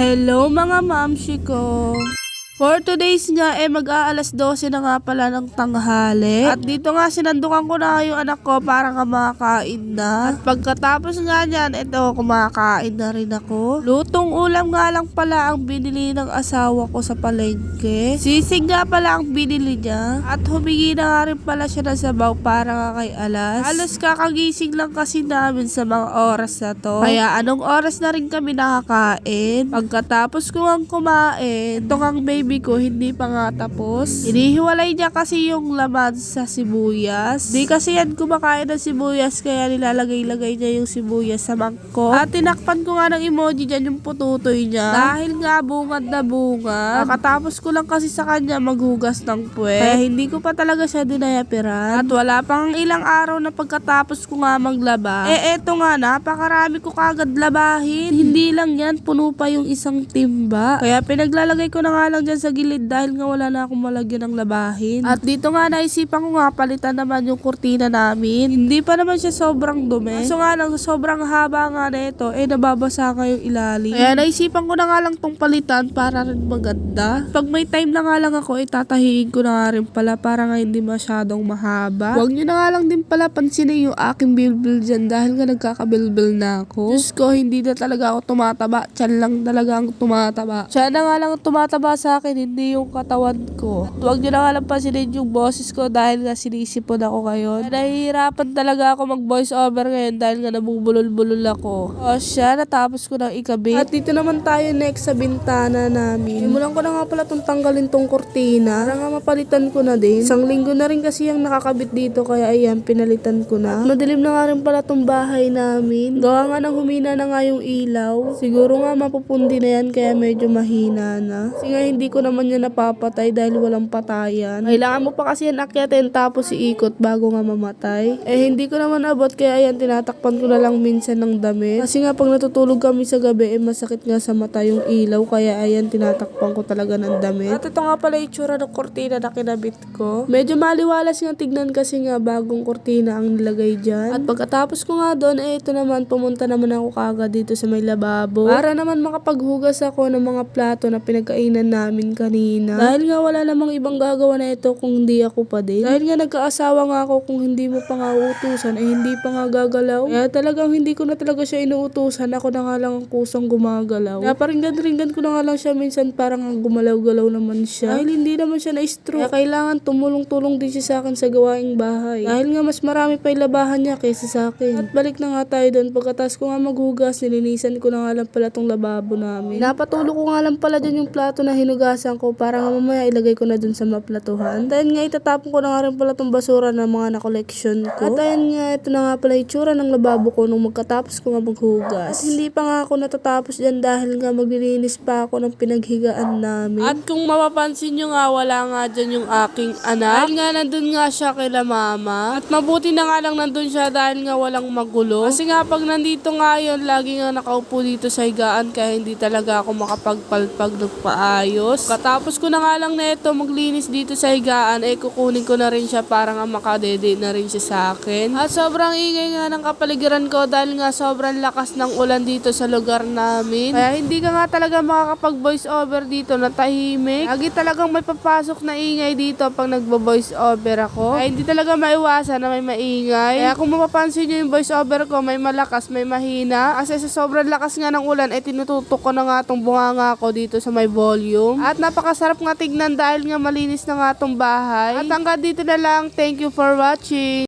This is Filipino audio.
Hello mga mamshi ko! For today's nga, eh mag-aalas 12 na nga pala ng tanghali. At dito nga sinandukan ko na yung anak ko para nga makakain na. At pagkatapos nga niyan, ito kumakain na rin ako. Lutong ulam nga lang pala ang binili ng asawa ko sa palengke. Sisig nga pala ang binili niya. At humingi na nga rin pala siya ng sabaw para nga kay Alas. Alas kakagising lang kasi namin sa mga oras na to. Kaya anong oras na rin kami nakakain. Pagkatapos ko ang kumain, ito ang baby ko hindi pa nga tapos. Inihiwalay niya kasi yung laman sa sibuyas. Di kasi yan kumakain ng sibuyas kaya nilalagay-lagay niya yung sibuyas sa mangkok. At tinakpan ko nga ng emoji dyan yung pututoy niya. Dahil nga bungad na bungad. Nakatapos ko lang kasi sa kanya maghugas ng puwet. Kaya hindi ko pa talaga siya dinayapiran. At wala pang ilang araw na pagkatapos ko nga maglaba. Eh eto nga napakarami ko kagad labahin. Hindi lang yan, puno pa yung isang timba. Kaya pinaglalagay ko na nga lang dyan sa gilid dahil nga wala na akong malagyan ng labahin. At dito nga naisipan ko nga palitan naman yung kurtina namin. Hindi pa naman siya sobrang dumi. So nga lang sobrang haba nga nito eh nababasa nga yung ilalim. Kaya naisipan ko na nga lang tong palitan para rin maganda. Pag may time na nga lang ako itatahiin ko na nga rin pala para nga hindi masyadong mahaba. Huwag nyo na nga lang din pala pansinin yung aking bilbil dyan dahil nga nagkakabilbil na ako. Diyos ko, hindi na talaga ako tumataba. Tiyan lang talaga ang tumataba. Siya na nga lang ang tumataba sa akin, hindi yung katawan ko. Huwag nyo na nga lang pansinin yung boses ko dahil nga sinisipon ako ngayon. Nahihirapan talaga ako mag voice over ngayon dahil nga nabubulol-bulol ako. O siya, natapos ko ng ikabit. At dito naman tayo next sa bintana namin. Simulan ko na nga pala itong tanggalin tong kurtina. Para nga mapalitan ko na din. Isang linggo na rin kasi yung nakakabit dito kaya ayan, pinalitan ko na. Madilim na nga rin pala tong bahay namin. Gawa nga ng humina na nga yung ilaw. Siguro nga mapupundi na yan kaya medyo mahina na. Kasi nga hindi ko naman yan napapatay dahil walang patayan. Kailangan mo pa kasi yan akyatin tapos iikot bago nga mamatay. Eh hindi ko naman abot kaya ayan tinatakpan ko na lang minsan ng damit. Kasi nga pag natutulog kami sa gabi eh masakit nga sa mata yung ilaw kaya ayan tinatakpan ko talaga ng damit. At ito nga pala itsura ng kortina na kinabit ko. Medyo maliwalas nga tignan kasi nga bagong kortina ang nilagay dyan. At pagkatapos ko nga doon eh ito naman pumunta naman ako kagad dito sa may lababo. Para naman makapaghugas ako ng mga plato na pinagkainan namin kanina. Dahil nga wala namang ibang gagawa na ito kung hindi ako pa din. Dahil nga nagkaasawa nga ako kung hindi mo pa nga utusan eh hindi pa nga gagalaw. Kaya talagang hindi ko na talaga siya inuutusan. Ako na nga lang ang kusang gumagalaw. Kaya paringgan-ringgan ko na nga lang siya minsan parang ang gumalaw-galaw naman siya. Dahil hindi naman siya na-stroke. Kaya kailangan tumulong-tulong din siya sa akin sa gawaing bahay. Dahil nga mas marami pa yung labahan niya kaysa sa akin. At balik na nga tayo doon. Pagkatas ko nga maghugas, nilinisan ko na nga lang pala tong lababo namin. Napatulo ko nga lang pala dyan yung plato na hinugasan ko para nga mamaya ilagay ko na dun sa maplatuhan. Dahil nga itatapon ko na nga rin pala tong basura ng mga na-collection ko. At ayun nga, ito na nga pala yung tsura ng lababo ko nung magkatapos ko nga maghugas. At hindi pa nga ako natatapos dyan dahil nga maglilinis pa ako ng pinaghigaan namin. At kung mapapansin nyo nga, wala nga dyan yung aking anak. Dahil nga nandun nga siya kila mama. At mabuti na nga lang nandun siya dahil nga walang magulo. Kasi nga pag nandito nga yun, lagi nga nakaupo dito sa higaan kaya hindi talaga ako makapagpalpag ng paayos. Katapos ko na nga lang neto maglinis dito sa higaan, eh kukunin ko na rin siya para nga makadede na rin siya sa akin. At sobrang ingay nga ng kapaligiran ko dahil nga sobrang lakas ng ulan dito sa lugar namin. Kaya hindi ka nga talaga makakapag voice over dito na tahimik. Lagi talagang may papasok na ingay dito pag nagbo-voice over ako. Kaya hindi talaga maiwasan na may maingay. Kaya kung mapapansin nyo yung voice over ko, may malakas, may mahina. Kasi sa sobrang lakas nga ng ulan, eh tinututok ko na nga tong bunganga ko dito sa may volume. At napakasarap nga tignan dahil nga malinis na nga tong bahay. At hanggang dito na lang. Thank you for watching.